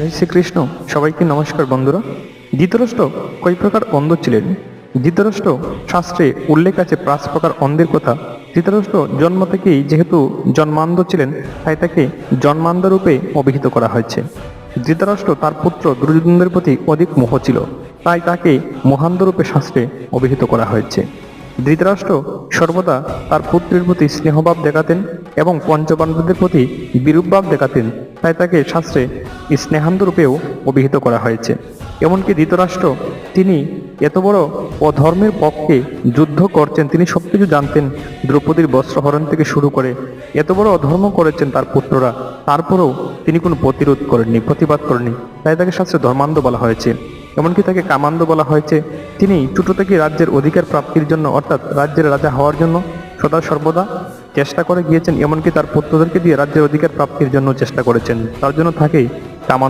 জয় শ্রীকৃষ্ণ। সবাইকে নমস্কার বন্ধুরা। ধৃতরাষ্ট্র কয় প্রকার অন্ধ ছিলেন? ধৃতরাষ্ট্র শাস্ত্রে উল্লেখ আছে পাঁচ প্রকার অন্ধের কথা। ধৃতরাষ্ট্র জন্ম থেকেই যেহেতু জন্মান্ধ ছিলেন, তাই তাকে জন্মান্ধ রূপে অভিহিত করা হয়েছে। ধৃতরাষ্ট্র তার পুত্র দুর্যোধনের প্রতি অধিক মোহ ছিল, তাই তাকে মহান্ধ রূপে শাস্ত্রে অভিহিত করা হয়েছে। ধৃতরাষ্ট্র সর্বদা তার পুত্রের প্রতি স্নেহভাব দেখাতেন এবং পঞ্চপাণ্ডবদের প্রতি বিরূপভাব দেখাতেন। তাই তাকে শাস্ত্রে স্নেহান্ত রূপেও অভিহিত করা হয়েছে। এমনকি ধৃতরাষ্ট্র, তিনি এত বড় অধর্মের পক্ষে যুদ্ধ করছেন, তিনি সব কিছু জানতেন। দ্রৌপদীর বস্ত্রহরণ থেকে শুরু করে এত বড় অধর্ম করেছেন তার পুত্ররা। তারপরেও তিনি কোনো প্রতিরোধ করেননি, প্রতিবাদ করেননি। তাই তাকে শাস্ত্রে ধর্মান্ধ বলা হয়েছে। এমনকি তাকে কামান্দ বলা হয়েছে। তিনি ছোটো থেকে রাজ্যের অধিকার প্রাপ্তির জন্য, অর্থাৎ রাজ্যের রাজা হওয়ার জন্য সদা সর্বদা চেষ্টা করে গিয়েছেন, এমনকি তার পুত্রদেরকে দিয়ে রাজ্যের অধিকার প্রাপ্তির জন্য চেষ্টা করেছেন। তার জন্য থাকেই কামান্দ